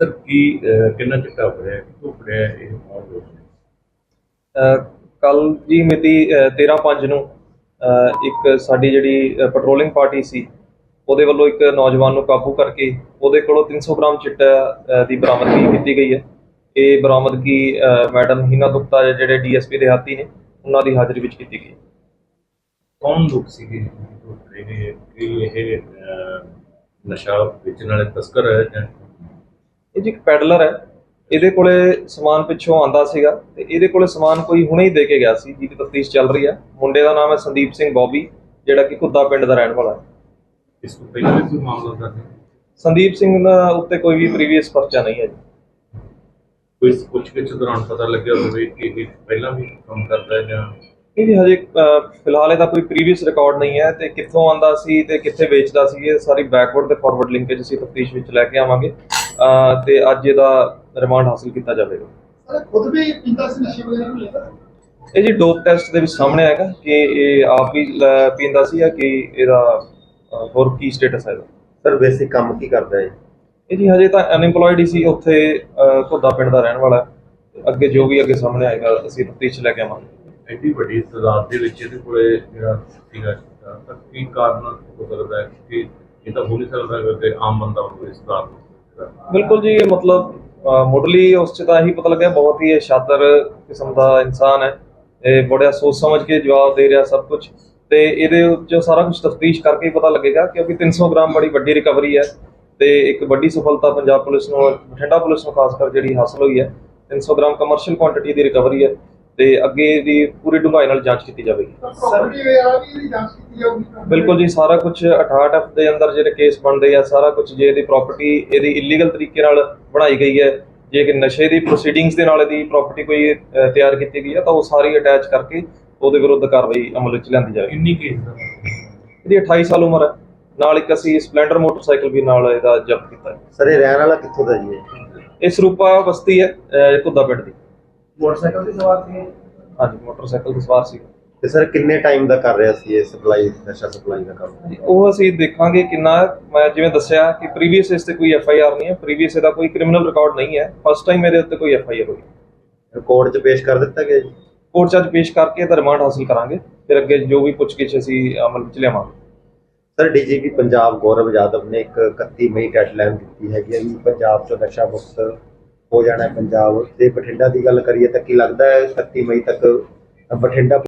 Sir ਕੀ ਅਹ, ਕਿੰਨਾ ਚਿੱਟਾ ਫੜਿਆ ਕਿੱਥੋਂ ਫੜਿਆ ਇਹ ਮਾਮਲਾ ਕੱਲ ਜੀ ਮਿਤੀ 13/5 ਨੂੰ ਅਹ, ਇੱਕ ਸਾਡੀ ਜਿਹੜੀ ਪੈਟਰੋਲਿੰਗ ਪਾਰਟੀ ਸੀ ਉਹਦੇ ਵੱਲੋਂ ਇੱਕ ਨੌਜਵਾਨ ਨੂੰ ਕਾਬੂ ਕਰਕੇ ਉਹਦੇ ਕੋਲੋਂ 300 ਗ੍ਰਾਮ ਚਿੱਟਾ ਅਹ, ਦੀ ਬਰਾਮਦਗੀ ਕੀਤੀ ਗਈ ਹੈ। ਇਹ ਬਰਾਮਦਗੀ ਅਹ, ਮੈਡਮ ਹੀਨਾ ਗੁਪਤਾ ਜਿਹੜੇ ਡੀਐਸਪੀ ਦੇ ਹਾਤੀ ਨੇ ਉਹਨਾਂ ਦੀ ਹਾਜ਼ਰੀ ਵਿੱਚ ਕੀਤੀ ਗਈ। ਕੌਣ ਲੋਕ ਸੀਗੇ ਜੋ? ਫੜੇ ਗਏ ਕਿ ਇਹ ਅਹ, ਨਸ਼ਾ ਵੇਚਣ ਵਾਲੇ ਤਸਕਰ ਹੈ ਜਾਂ ਇਹ ਜੀ ਇੱਕ ਪੈਡਲਰ ਹੈ। ਇਹਦੇ ਕੋਲੇ ਸਮਾਨ ਪਿੱਛੋਂ ਆਂਦਾ ਸੀਗਾ ਤੇ ਇਹਦੇ ਕੋਲੇ ਸਮਾਨ ਕੋਈ ਹੁਣੇ ਹੀ ਦੇ ਕੇ ਗਿਆ ਸੀ ਜਿਹਦੀ ਤਫਤੀਸ਼ ਚੱਲ ਰਹੀ ਹੈ ਮੁੰਡੇ ਦਾ ਨਾਮ ਹੈ ਸੰਦੀਪ ਸਿੰਘ ਬੌਬੀ ਜਿਹੜਾ ਕਿ ਕੁੱਦਾ ਪਿੰਡ ਦਾ ਰਹਿਣ ਵਾਲਾ ਹੈ। ਇਸ ਤੋਂ ਪਹਿਲਾਂ ਵੀ ਕੋਈ ਮਾਮਲਾ ਦਰਜ ਹੈ? ਸੰਦੀਪ ਸਿੰਘ ਦਾ ਉੱਤੇ ਕੋਈ ਵੀ ਪ੍ਰੀਵੀਅਸ ਪਰਚਾ ਨਹੀਂ ਹੈ ਜੀ। ਕੋਈ ਪੁੱਛਗਿੱਛ ਦੌਰਾਨ ਪਤਾ ਲੱਗਿਆ ਹੋਵੇ ਕਿ ਇਹ ਪਹਿਲਾਂ ਵੀ ਕੰਮ ਕਰਦਾ ਹੈ ਜਾਂ ਇਹ ਜੀ ਹਜੇ ਅਹ, ਫਿਲਹਾਲ ਇਹਦਾ ਕੋਈ ਪ੍ਰੀਵੀਅਸ ਰਿਕਾਰਡ ਨਹੀਂ ਹੈ ਤੇ ਕਿੱਥੋਂ ਆਂਦਾ ਸੀ ਤੇ ਕਿੱਥੇ ਵੇਚਦਾ ਸੀ ਇਹ ਸਾਰੀ ਬੈਕਵਰਡ ਤੇ ਫਾਰਵਰਡ ਲਿੰਕੇਜ ਅਸੀਂ ਤਫਤੀਸ਼ ਵਿੱਚ ਲੈ ਕੇ ਆਵਾਂਗੇ। ਤੇ ਅੱਜ ਇਹਦਾ ਰਿਮਾਂਡ ਹਾਸਲ ਕੀਤਾ ਜਾਵੇਗਾ। ਸਰ ਖੁਦ ਵੀ ਪੀਂਦਾ ਸੀ ਨਸ਼ੇ ਵਗੈਰਾ ਨੂੰ ਲੈਂਦਾ ਇਹ ਜੀ ਡੋਪ ਟੈਸਟ ਦੇ ਵਿੱਚ ਸਾਹਮਣੇ ਆਏਗਾ ਕਿ ਇਹ ਆਪ ਹੀ ਪੀਂਦਾ ਸੀ ਜਾਂ ਕਿ ਇਹਦਾ ਹੋਰ ਕੀ ਸਟੇਟਸ ਹੈ ਇਹਦਾ ਸਰ ਬੇਸਿਕ ਕੰਮ ਕੀ ਕਰਦਾ ਹੈ ਇਹ ਜੀ ਹਜੇ ਤਾਂ ਅਨਇੰਪਲੋਇਡ ਹੀ ਸੀ ਉੱਥੇ ਘੁੱਦਾ ਪਿੰਡ ਦਾ ਰਹਿਣ ਵਾਲਾ। ਅੱਗੇ ਜੋ ਵੀ ਅੱਗੇ ਸਾਹਮਣੇ ਆਏਗਾ ਅਸੀਂ ਤਫਤੀਸ਼ ਲੈ ਕੇ ਆਵਾਂਗੇ। ਐਡੀ ਵੱਡੀ ਤਾਦਾਦ ਦੇ ਵਿੱਚ ਇਹਦੇ ਕੋਲੇ ਜਿਹੜਾ ਸੀਗਾ ਤਾਂ ਕੀ ਕਾਰਨ ਹੋ ਸਕਦਾ ਹੈ ਕਿ ਇਹ ਤਾਂ ਹੋ ਨਹੀਂ ਸਕਦਾ ਕਿ ਆਮ ਬੰਦਾ ਹੋਵੇ ਇਸ ਦਾ ਬਿਲਕੁਲ ਜੀ ਇਹ ਮਤਲਬ ਮੁੱਢਲੀ ਉਸ ਚ ਤਾਂ ਇਹੀ ਪਤਾ ਲੱਗਿਆ, ਬਹੁਤ ਹੀ ਇਹ ਕਿਸਮ ਦਾ ਇਨਸਾਨ ਹੈ। ਇਹ ਬੜਾ ਸੋਚ ਸਮਝ ਕੇ ਜਵਾਬ ਦੇ ਰਿਹਾ ਸਭ ਕੁਝ ਤੇ ਇਹਦੇ ਉੱਚ ਸਾਰਾ ਕੁਝ ਤਫਤੀਸ਼ ਕਰਕੇ ਹੀ ਪਤਾ ਲੱਗੇਗਾ ਕਿਉਂਕਿ 300 ਗ੍ਰਾਮ ਬੜੀ ਵੱਡੀ ਰਿਕਵਰੀ ਹੈ। ਤੇ ਇੱਕ ਵੱਡੀ ਸਫਲਤਾ ਪੰਜਾਬ ਪੁਲਿਸ ਨੂੰ, ਬਠਿੰਡਾ ਪੁਲਿਸ ਨੂੰ ਖਾਸ ਕਰ ਜਿਹੜੀ ਹਾਸਲ ਹੋਈ ਹੈ 300 ਗ੍ਰਾਮ ਕਮਰਸ਼ੀਅਲ ਕੁਆਂਟੀਟੀ ਦੀ ਰਿਕਵਰੀ ਹੈ। ਤੇ ਅੱਗੇ ਦੀ ਪੂਰੀ ਡੂੰਘਾਈ ਨਾਲ ਜਾਂਚ ਕੀਤੀ ਜਾਵੇਗੀ। ਪ੍ਰਾਪਰਟੀ ਵਗੈਰਾ ਵੀ ਇਹਦੀ ਜਾਂਚ ਕੀਤੀ ਜਾਊਗੀ ਬਿਲਕੁਲ ਜੀ ਸਾਰਾ ਕੁਝ 68 ਐਫ ਦੇ ਅੰਦਰ ਜਿਹੜੇ ਕੇਸ ਬਣਦੇ ਆ ਸਾਰਾ ਕੁਝ ਜੇ ਇਹਦੀ ਪ੍ਰਾਪਰਟੀ ਇਹਦੀ ਇਲੀਗਲ ਤਰੀਕੇ ਨਾਲ ਬਣਾਈ ਗਈ ਹੈ ਜੇ ਕਿ ਨਸ਼ੇ ਦੀ ਪ੍ਰੋਸੀਡਿੰਗਸ ਦੇ ਨਾਲ ਇਹਦੀ ਪ੍ਰਾਪਰਟੀ ਕੋਈ ਤਿਆਰ ਕੀਤੀ ਗਈ ਹੈ ਤਾਂ ਉਹ ਸਾਰੀ ਅਟੈਚ ਕਰਕੇ ਉਹਦੇ ਵਿਰੁੱਧ ਕਾਰਵਾਈ ਅਮਲ ਵਿੱਚ ਲਿਆਂਦੀ ਜਾਵੇਗੀ। ਕਿੰਨੀ ਕੇਸ ਦਾ? ਇਹਦੀ 28 ਸਾਲ ਉਮਰ ਹੈ। ਨਾਲ ਇੱਕ ਅਸੀਂ ਸਪਲੈਂਡਰ ਮੋਟਰਸਾਈਕਲ ਵੀ ਨਾਲ ਇਹਦਾ ਜ਼ਬਤ ਕੀਤਾ ਹੈ। ਸਰ ਇਹ ਰਹਿਣ ਵਾਲਾ ਕਿੱਥੋਂ ਦਾ ਜੀ ਇਹ? ਸਰੂਪਾ ਬਸਤੀ ਹੈ ਘੁੱਦਾ ਪਿੰਡ ਦੀ। ਮੋਟਰਸਾਈਕਲ ਦੀ ਸਵਾਰ ਸੀ ਹਾਂਜੀ ਮੋਟਰਸਾਈਕਲ ਤੇ ਸਵਾਰ ਸੀ ਤੇ ਸਰ ਕਿੰਨੇ ਟਾਈਮ ਦਾ ਕਰ ਰਿਹਾ ਸੀ ਇਹ ਸਪਲਾਈ ਨਸ਼ਾ ਸਪਲਾਈ ਦਾ ਕੰਮ? ਉਹ ਅਸੀਂ ਦੇਖਾਂਗੇ ਕਿੰਨਾ। ਮੈਂ ਜਿਵੇਂ ਦੱਸਿਆ ਕਿ ਪ੍ਰੀਵੀਅਸ ਇਸ ਤੇ ਕੋਈ ਐਫ ਆਈ ਆਰ ਨਹੀਂ ਹੈ ਪ੍ਰੀਵੀਅਸ ਇਹਦਾ ਕੋਈ ਕ੍ਰਿਮੀਨਲ ਰਿਕਾਰਡ ਨਹੀਂ ਹੈ ਫਸਟ ਟਾਈਮ ਇਹਦੇ ਉੱਤੇ ਕੋਈ ਐਫ ਆਈ ਆਰ ਹੋਈ। ਰਿਕਾਰਡ 'ਚ ਪੇਸ਼ ਕਰ ਦਿੱਤਾ ਗਿਆ ਜੀ? ਕੋਰਟ 'ਚ ਅੱਜ ਪੇਸ਼ ਕਰਕੇ ਇਹਦਾ ਰਿਮਾਂਡ ਹਾਸਲ ਕਰਾਂਗੇ ਫਿਰ ਅੱਗੇ ਜੋ ਵੀ ਪੁੱਛਗਿੱਛ ਅਸੀਂ ਅਮਲ ਵਿੱਚ ਲਿਆਵਾਂਗੇ। ਸਰ ਡੀਜੀਪੀ ਪੰਜਾਬ ਗੌਰਵ ਯਾਦਵ ਨੇ ਇੱਕ 31 ਮਈ ਡੈਡਲਾਈਨ ਦਿੱਤੀ ਹੈਗੀ ਹੈ ਵੀ ਪੰਜਾਬ 'ਚੋਂ ਨਸ਼ਾ ਮੁਕਤ ਹੋ ਜਾਣਾ ਹੈ ਪੰਜਾਬ। ਤੇ ਬਠਿੰਡਾ ਦੀ ਗੱਲ ਕਰੀਏ ਤਾਂ ਕੀ ਲੱਗਦਾ ਹੈ 31 ਮਈ ਤੱਕ ਬਠਿੰਡਾ